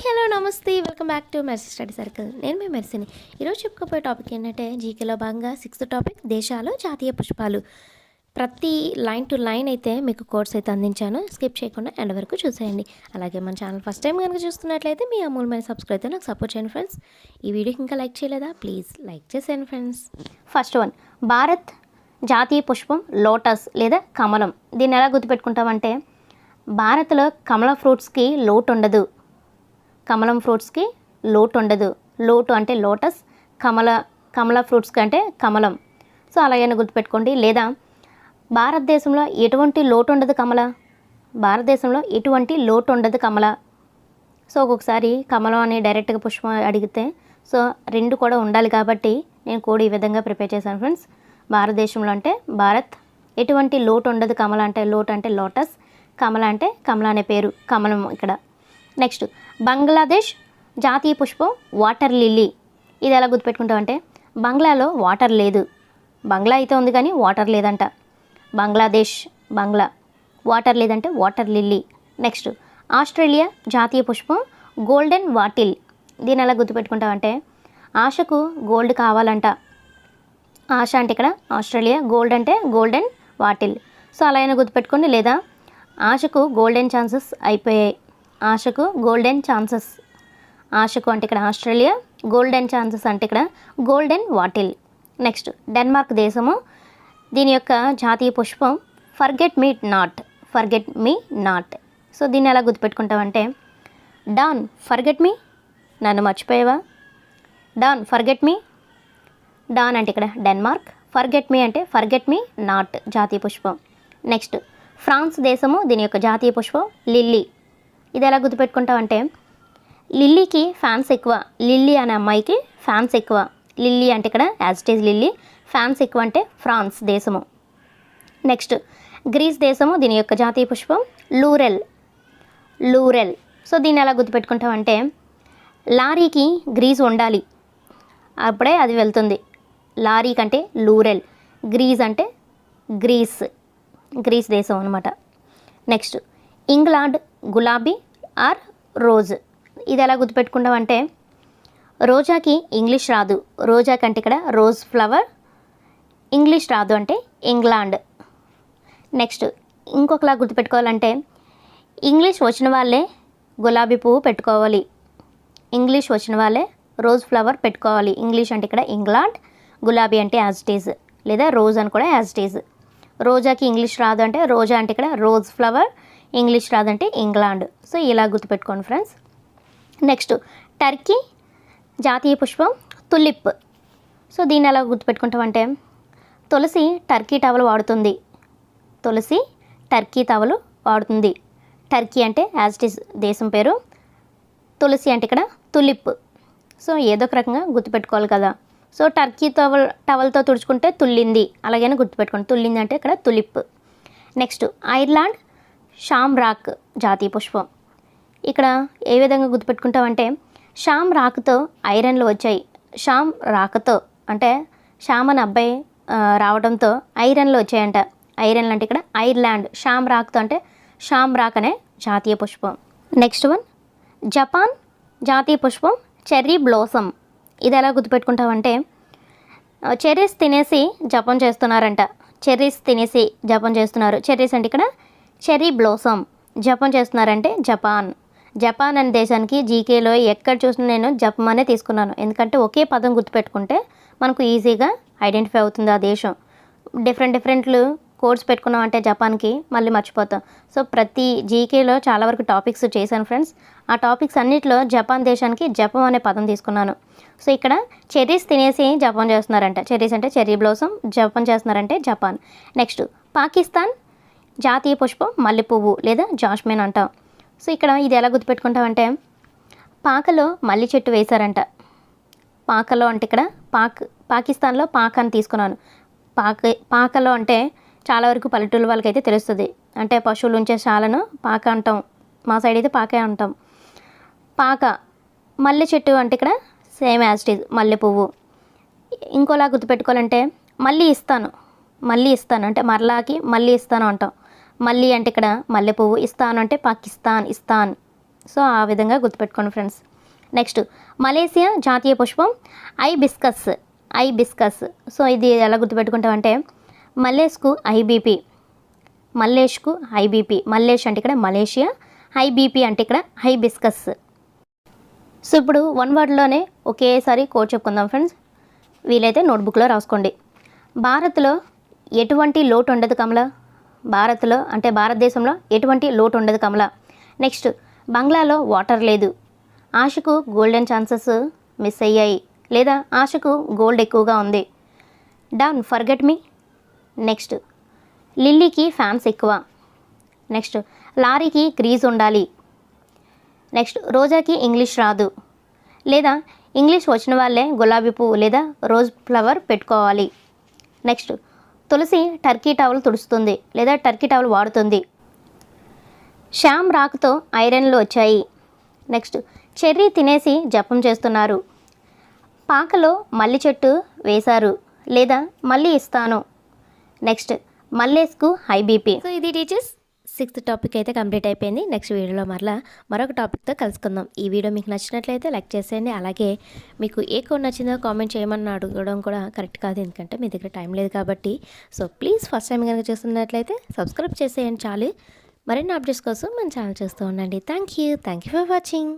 Hi hello నమస్తే. Welcome back to Mercy study circle. నేను మీ మెర్సిని. ఈరోజు చెప్పుకోపోయే టాపిక్ ఏంటంటే జీకేలో భాగంగా సిక్స్త్ టాపిక్ దేశాలు జాతీయ పుష్పాలు. ప్రతి లైన్ టు లైన్ అయితే మీకు కోర్స్ అయితే అందించాను. స్కిప్ చేయకుండా ఎండ్ వరకు చూసేయండి. అలాగే మన ఛానల్ ఫస్ట్ టైం కనుక చూస్తున్నట్లయితే మీ అమూల్మైన సబ్స్క్రైబ్ అయితే నాకు సపోర్ట్ చేయండి ఫ్రెండ్స్. ఈ వీడియోకి ఇంకా లైక్ చేయలేదా? ప్లీజ్ లైక్ చేసేయండి ఫ్రెండ్స్. ఫస్ట్ వన్ భారత్ జాతీయ పుష్పం లోటస్ లేదా కమలం. దీన్ని ఎలా గుర్తుపెట్టుకుంటామంటే భారత్లో కమల ఫ్రూట్స్కి లోటు ఉండదు కమలం ఫ్రూట్స్కి లోటు ఉండదు. లోటు అంటే లోటస్ కమల కమల ఫ్రూట్స్కి అంటే కమలం. సో అలాగైనా గుర్తుపెట్టుకోండి. లేదా భారతదేశంలో ఎటువంటి లోటు ఉండదు కమల? భారతదేశంలో ఎటువంటి లోటు ఉండదు కమల? సో ఒక్కొక్కసారి కమలం అని డైరెక్ట్గా పుష్పం అడిగితే సో రెండు కూడా ఉండాలి కాబట్టి నేను కూడా ఈ విధంగా ప్రిపేర్ చేశాను ఫ్రెండ్స్. భారతదేశంలో అంటే భారత్. ఎటువంటి లోటు ఉండదు కమల అంటే లోటు అంటే లోటస్ కమల అంటే కమల అనే పేరు కమలం ఇక్కడ. నెక్స్ట్ బంగ్లాదేశ్ జాతీయ పుష్పం వాటర్ లిల్లీ. ఇది ఎలా గుర్తుపెట్టుకుంటామంటే బంగ్లాలో వాటర్ లేదు. బంగ్లా అయితే ఉంది కానీ వాటర్ లేదంట. బంగ్లాదేశ్ బంగ్లా. వాటర్ లేదంటే వాటర్ లిల్లీ. నెక్స్ట్ ఆస్ట్రేలియా జాతీయ పుష్పం గోల్డెన్ వాటిల్. దీని ఎలా గుర్తుపెట్టుకుంటామంటే ఆశకు గోల్డ్ కావాలంట. ఆశ అంటే ఇక్కడ ఆస్ట్రేలియా గోల్డ్ అంటే గోల్డెన్ వాటిల్. సో అలా అయినా గుర్తుపెట్టుకోండి లేదా ఆశకు గోల్డెన్ ఛాన్సెస్ అయిపోయాయి. ఆశకు గోల్డెన్ ఛాన్సెస్ ఆశకు అంటే ఇక్కడ ఆస్ట్రేలియా గోల్డెన్ ఛాన్సెస్ అంటే ఇక్కడ గోల్డెన్ వాటిల్ నెక్స్ట్ డెన్మార్క్ దేశము. దీని యొక్క జాతీయ పుష్పం forget me not forget me not so దీన్ని ఎలా గుర్తుపెట్టుకుంటామంటే డాన్ ఫర్గెట్ మీ నన్ను మర్చిపోయావా? డాన్ ఫర్గెట్ మీ డాన్ అంటే ఇక్కడ డెన్మార్క్ ఫర్గెట్ మీ అంటే ఫర్గెట్ మీ నాట్ జాతీయ పుష్పం. నెక్స్ట్ ఫ్రాన్స్ దేశము దీని యొక్క జాతీయ పుష్పం లిల్లీ ఇది ఎలా గుర్తుపెట్టుకుంటామంటే లిల్లీకి ఫ్యాన్స్ ఎక్కువ లిల్లీ అనే అమ్మాయికి ఫ్యాన్స్ ఎక్కువ. లిల్లీ అంటే ఇక్కడ యాజిటేజ్ లిల్లీ ఫ్యాన్స్ ఎక్కువ అంటే ఫ్రాన్స్ దేశము. నెక్స్ట్ గ్రీస్ దేశము దీని యొక్క జాతీయ పుష్పం లూరెల్. లూరెల్. సో దీన్ని ఎలా గుర్తుపెట్టుకుంటామంటే లారీకి గ్రీజ్ ఉండాలి. అప్పుడే అది వెళ్తుంది. లారీ కంటే లూరెల్. గ్రీజ్ అంటే గ్రీస్. గ్రీస్ దేశం అనమాట నెక్స్ట్ ఇంగ్లాండ్ గులాబీ ఆర్ రోజ్? ఇది ఎలా గుర్తుపెట్టుకుంటామంటే రోజాకి ఇంగ్లీష్ రాదు. రోజా కంటే ఇక్కడ రోజ్ ఫ్లవర్ ఇంగ్లీష్ రాదు అంటే ఇంగ్లాండ్. నెక్స్ట్ ఇంకొకలా గుర్తుపెట్టుకోవాలంటే ఇంగ్లీష్ వచ్చిన వాళ్ళే గులాబీ పువ్వు పెట్టుకోవాలి. ఇంగ్లీష్ వచ్చిన వాళ్ళే రోజ్ ఫ్లవర్ పెట్టుకోవాలి. ఇంగ్లీష్ అంటే ఇక్కడ ఇంగ్లాండ్ గులాబీ అంటే యాజ్టేజ్ లేదా రోజ్ అని కూడా యాజ్టేజ్ రోజాకి ఇంగ్లీష్ రాదు అంటే రోజా అంటే ఇక్కడ రోజ్ ఫ్లవర్ ఇంగ్లీష్ రాదంటే ఇంగ్లాండ్. సో ఇలా గుర్తుపెట్టుకోండి ఫ్రెండ్స్. నెక్స్ట్ టర్కీ జాతీయ పుష్పం తులిప్. సో దీన్ని ఎలా గుర్తుపెట్టుకుంటామంటే తులసి టర్కీ టవల్ వాడుతుంది. తులసి టర్కీ టవలు వాడుతుంది. టర్కీ అంటే యాజ్ ఇట్ ఈస్ దేశం పేరు. తులసి అంటే ఇక్కడ తులిప్. సో ఏదో ఒక రకంగా గుర్తుపెట్టుకోవాలి కదా. సో టర్కీ టవల్ టవల్తో తుడుచుకుంటే తుల్లింది. అలాగైనా గుర్తుపెట్టుకోండి. తుల్లింది అంటే ఇక్కడ tulip. Next Ireland shamrock జాతీయ పుష్పం. ఇక్కడ ఏ విధంగా గుర్తుపెట్టుకుంటామంటే షామ్ రాక్తో ఐరన్లు వచ్చాయి. షామ్ రాకతో అంటే షామ్ అని అబ్బాయి రావడంతో ఐరన్లు వచ్చాయంట. ఐరన్లు అంటే ఇక్కడ ఐర్లాండ్. షామ్ రాక్తో అంటే షామ్ రాక్ అనే జాతీయ పుష్పం. నెక్స్ట్ వన్ జపాన్ జాతీయ పుష్పం చెర్రీ బ్లోసమ్. ఇది ఎలా గుర్తుపెట్టుకుంటామంటే చెర్రీస్ తినేసి జపం చేస్తున్నారంట. చెర్రీస్ తినేసి జపం చేస్తున్నారు. చెర్రీస్ అంటే ఇక్కడ చెర్రీ బ్లోసమ్. జపం చేస్తున్నారంటే జపాన్. జపాన్ అనే దేశానికి జీకేలో ఎక్కడ చూసినా నేను జపం అనే తీసుకున్నాను. ఎందుకంటే ఒకే పదం గుర్తుపెట్టుకుంటే మనకు ఈజీగా ఐడెంటిఫై అవుతుంది ఆ దేశం. డిఫరెంట్ డిఫరెంట్లు కోర్స్ పెట్టుకున్నాం అంటే జపాన్కి మళ్ళీ మర్చిపోతాం. సో ప్రతి జీకేలో చాలా వరకు టాపిక్స్ చేశాను ఫ్రెండ్స్. ఆ టాపిక్స్ అన్నిటిలో జపాన్ దేశానికి జపం అనే పదం తీసుకున్నాను. సో ఇక్కడ చెర్రీస్ తినేసి జపం చేస్తున్నారంట. చెర్రీస్ అంటే చెర్రీ బ్లోసం జపం చేస్తున్నారంటే జపాన్. నెక్స్ట్ పాకిస్తాన్. జాతీయ పుష్పం మల్లె పువ్వు లేదా జాస్మిన్ అంటాం. సో ఇక్కడ ఇది ఎలా గుర్తుపెట్టుకుంటామంటే పాకలో మల్లి చెట్టు వేశారంట. పాకలో అంటే ఇక్కడ పాక్ పాకిస్తాన్లో పాక అని తీసుకున్నాను. పాక పాకలో అంటే చాలా వరకు పల్లెటూరు వాళ్ళకైతే తెలుస్తుంది. అంటే పశువులు ఉంచే శాలను పాక అంటాం. మా సైడ్ అయితే పాకే అంటాం. పాక మల్లె చెట్టు అంటే ఇక్కడ సేమ్ యాజ్ మల్లె పువ్వు ఇంకోలా గుర్తుపెట్టుకోవాలంటే మళ్ళీ ఇస్తాను. మళ్ళీ ఇస్తాను. అంటే మరలాకి మళ్ళీ ఇస్తాను అంటాం. మళ్ళీ అంటే ఇక్కడ మల్లెపువ్వు ఇస్తాన్ అంటే పాకిస్తాన్ ఇస్తాన్. సో ఆ విధంగా గుర్తుపెట్టుకోండి ఫ్రెండ్స్. నెక్స్ట్ మలేసియా జాతీయ పుష్పం ఐబిస్కస్ ఐబిస్కస్. సో ఇది ఎలా గుర్తుపెట్టుకుంటామంటే మలేష్కు ఐబీపీ మల్లేష్కు హైబీపీ మల్లేష్ అంటే ఇక్కడ మలేషియా ఐబీపీ అంటే ఇక్కడ హైబిస్కస్. సో ఇప్పుడు వన్ వర్డ్లోనే ఒకేసారి కోడ్ చెప్పుకుందాం ఫ్రెండ్స్. వీలైతే నోట్బుక్లో రాసుకోండి. భారత్లో ఎటువంటి లోటు ఉండదు కమల? భారత్లో అంటే భారతదేశంలో ఎటువంటి లోటు ఉండదు కమల. నెక్స్ట్ బంగ్లాలో వాటర్ లేదు. ఆశకు గోల్డెన్ ఛాన్సెస్ మిస్ అయ్యాయి. లేదా ఆశకు గోల్డ్ ఎక్కువగా ఉంది. Down forget me. నెక్స్ట్ లిల్లీకి ఫ్యాన్స్ ఎక్కువ. నెక్స్ట్ లారీకి క్రీజ్ ఉండాలి. నెక్స్ట్ రోజాకి ఇంగ్లీష్ రాదు. లేదా ఇంగ్లీష్ వచ్చిన వాళ్ళే గులాబీ పువ్వు లేదా రోజ్ ఫ్లవర్ పెట్టుకోవాలి. నెక్స్ట్ తులసి టర్కీ టవల్ తుడుస్తుంది లేదా టర్కీ టవల్ వాడుతుంది. శ్యామ్ రాక్తో ఐరన్లు వచ్చాయి. నెక్స్ట్ చెర్రీ తినేసి జపం చేస్తున్నారు. పాకలో మల్లి చెట్టు వేశారు లేదా మళ్ళీ ఇస్తాను. నెక్స్ట్ మల్లేస్కు హై బీపీ. సో ఇది టీచర్స్ సిక్స్త్ టాపిక్ అయితే కంప్లీట్ అయిపోయింది. నెక్స్ట్ వీడియోలో మరలా మరొక టాపిక్తో కలుసుకుందాం. ఈ వీడియో మీకు నచ్చినట్లయితే లైక్ చేసేయండి. అలాగే మీకు ఏ కోడ్ నచ్చిందో కామెంట్ చేయమని అడగడం కూడా కరెక్ట్ కాదు. ఎందుకంటే మీ దగ్గర టైం లేదు కాబట్టి. సో ప్లీజ్ ఫస్ట్ టైం కనుక చూస్తున్నట్లయితే సబ్స్క్రైబ్ చేసేయండి చాలు. మరిన్ని అప్డేట్స్ కోసం మన ఛానల్ చూస్తూ ఉండండి. Thank you. Thank you for watching.